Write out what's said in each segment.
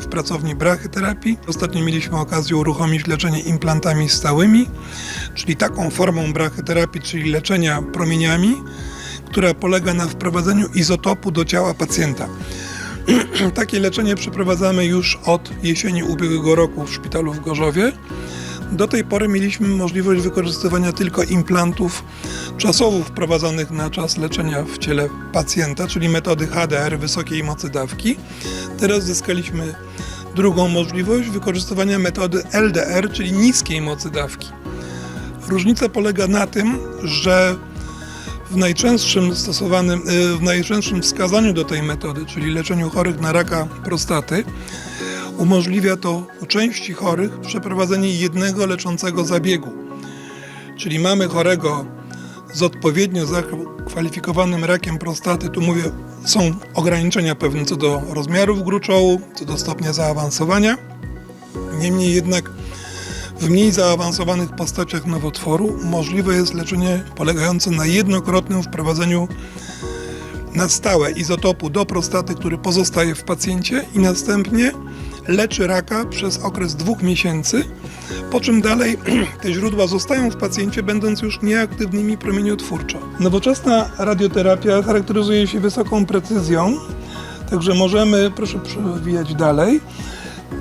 W pracowni brachyterapii ostatnio mieliśmy okazję uruchomić leczenie implantami stałymi, czyli taką formą brachyterapii, czyli leczenia promieniami, która polega na wprowadzeniu izotopu do ciała pacjenta. Takie leczenie przeprowadzamy już od jesieni ubiegłego roku w szpitalu w Gorzowie. Do tej pory mieliśmy możliwość wykorzystywania tylko implantów czasowo wprowadzonych na czas leczenia w ciele pacjenta, czyli metody HDR wysokiej mocy dawki. Teraz zyskaliśmy drugą możliwość wykorzystywania metody LDR, czyli niskiej mocy dawki. Różnica polega na tym, że w najczęstszym stosowanym, y, w najczęstszym wskazaniu do tej metody, czyli leczeniu chorych na raka prostaty, umożliwia to u części chorych przeprowadzenie jednego leczącego zabiegu. Czyli mamy chorego z odpowiednio zakwalifikowanym rakiem prostaty, tu mówię, są ograniczenia pewne co do rozmiarów gruczołu, co do stopnia zaawansowania. Niemniej jednak w mniej zaawansowanych postaciach nowotworu możliwe jest leczenie polegające na jednokrotnym wprowadzeniu na stałe izotopu do prostaty, który pozostaje w pacjencie i następnie leczy raka przez okres dwóch miesięcy, po czym dalej te źródła zostają w pacjencie, będąc już nieaktywnymi promieniotwórczo. Nowoczesna radioterapia charakteryzuje się wysoką precyzją, także możemy, proszę przewijać dalej,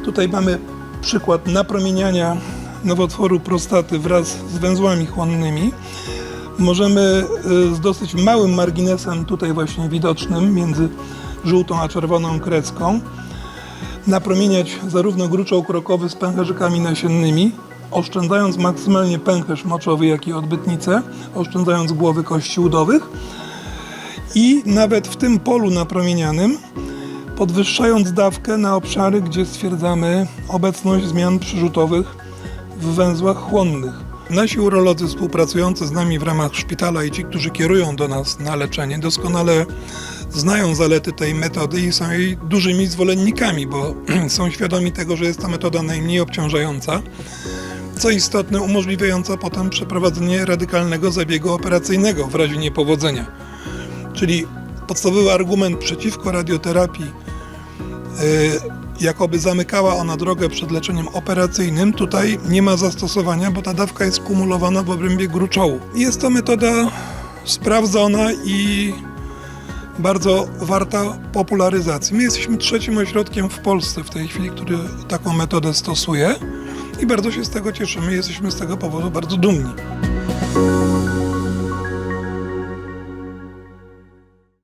tutaj mamy przykład napromieniania nowotworu prostaty wraz z węzłami chłonnymi. Możemy y, z dosyć małym marginesem, tutaj właśnie widocznym, między żółtą a czerwoną kreską, napromieniać zarówno gruczoł krokowy z pęcherzykami nasiennymi, oszczędzając maksymalnie pęcherz moczowy, jak i odbytnicę, oszczędzając głowy kości udowych i nawet w tym polu napromienianym podwyższając dawkę na obszary, gdzie stwierdzamy obecność zmian przyrzutowych w węzłach chłonnych. Nasi urolodzy współpracujący z nami w ramach szpitala i ci, którzy kierują do nas na leczenie, doskonale znają zalety tej metody i są jej dużymi zwolennikami, bo są świadomi tego, że jest ta metoda najmniej obciążająca, co istotne, umożliwiająca potem przeprowadzenie radykalnego zabiegu operacyjnego w razie niepowodzenia. Czyli podstawowy argument przeciwko radioterapii y, jakoby zamykała ona drogę przed leczeniem operacyjnym, tutaj nie ma zastosowania, bo ta dawka jest kumulowana w obrębie gruczołu. Jest to metoda sprawdzona i bardzo warta popularyzacji. My jesteśmy trzecim ośrodkiem w Polsce w tej chwili, który taką metodę stosuje i bardzo się z tego cieszymy. Jesteśmy z tego powodu bardzo dumni.